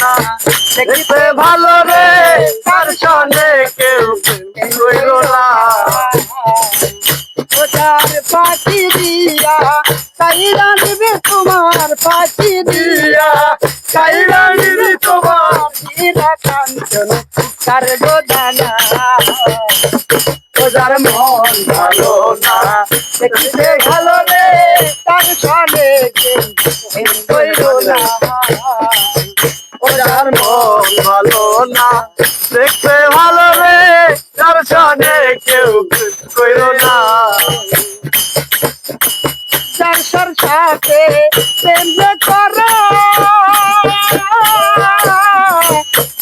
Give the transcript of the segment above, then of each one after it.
না। দেখতে ভালো রে তার সনে কেউ কইর না। ওটার পাখি দিয়া তাইরা নিবে তোমার পাখি দিয়া। দিয়া কাইরা তোমার হীরা কাঞ্চন তার গোদানা। ওজার মন ভালো না। দেখতে ভালো রে তার সনে কেউ না। দেখতে ভালো রে, তার সনে কেউ কইর না। সর সাথে প্রেম করো।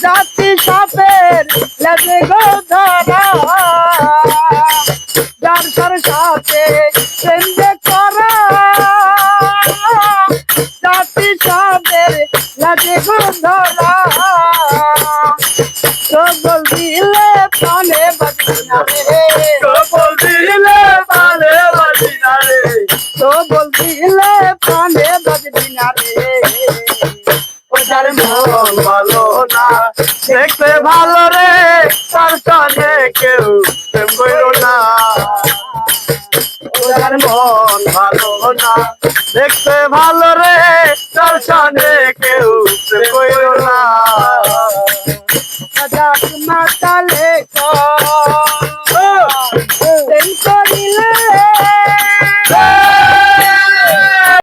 জাতি সাপের লেজে গো ধরা। সর সাথে প্রেম করো। জাতি সাপের লেজে গো ধরা। দিলে প্রাণে বাঁচি না রে। কবল দিলে ভালে বাজি না রে। তো বলছিলে প্রাণে বাজবি না রে। ওজার মন ভালো না দেখতে ভালো রে তার সনে কেউ প্রেম কইর না। ওজার মন ভালো না দেখতে ভালো রে তার সনে